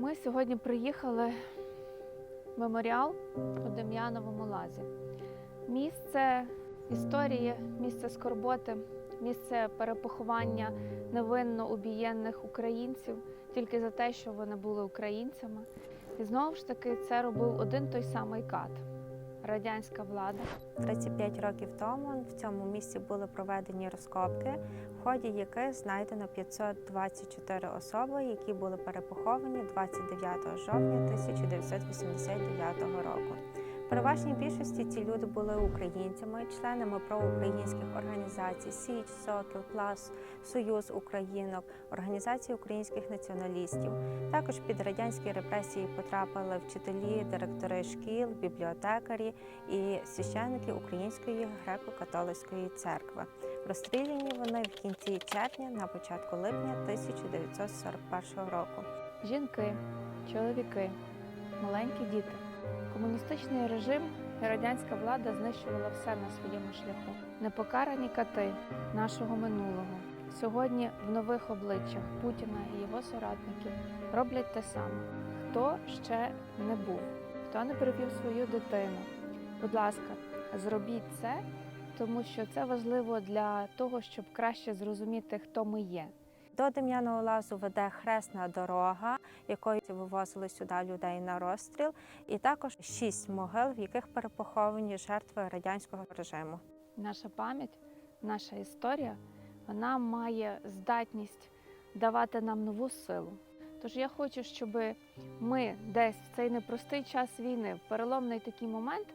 Ми сьогодні приїхали в меморіал у Дем'яновому лазі. Місце історії, місце скорботи, місце перепоховання невинно убієнних українців тільки за те, що вони були українцями. І знову ж таки це робив один той самий кат радянська влада. 35 років тому в цьому місці були проведені розкопки, в ході яких знайдено 524 особи, які були перепоховані 29 жовтня 1989 року. Переважній більшості ці люди були українцями, членами проукраїнських організацій Січ, Сокіл, Плас, Союз Українок, Організації українських націоналістів. Також під радянські репресії потрапили вчителі, директори шкіл, бібліотекарі і священники Української греко-католицької церкви. Розстріляні вони в кінці червня на початку липня 1941 року. Жінки, чоловіки, маленькі діти. Комуністичний режим і радянська влада знищувала все на своєму шляху. Непокарані кати нашого минулого сьогодні в нових обличчях Путіна і його соратників роблять те саме. Хто ще не був, хто не привів свою дитину. Будь ласка, зробіть це, тому що це важливо для того, щоб краще зрозуміти, хто ми є. До Дем'яного лазу веде хресна дорога, якою вивозили сюди людей на розстріл, і також шість могил, в яких перепоховані жертви радянського режиму. Наша пам'ять, наша історія, вона має здатність давати нам нову силу. Тож я хочу, щоб ми десь в цей непростий час війни, в переломний такий момент,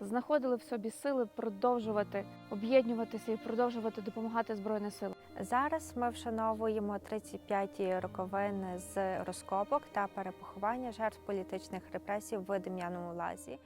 знаходили в собі сили продовжувати об'єднуватися і продовжувати допомагати Збройним силам. Зараз ми вшановуємо 35-ті роковини з розкопок та перепоховання жертв політичних репресій в Дем'яному лазі.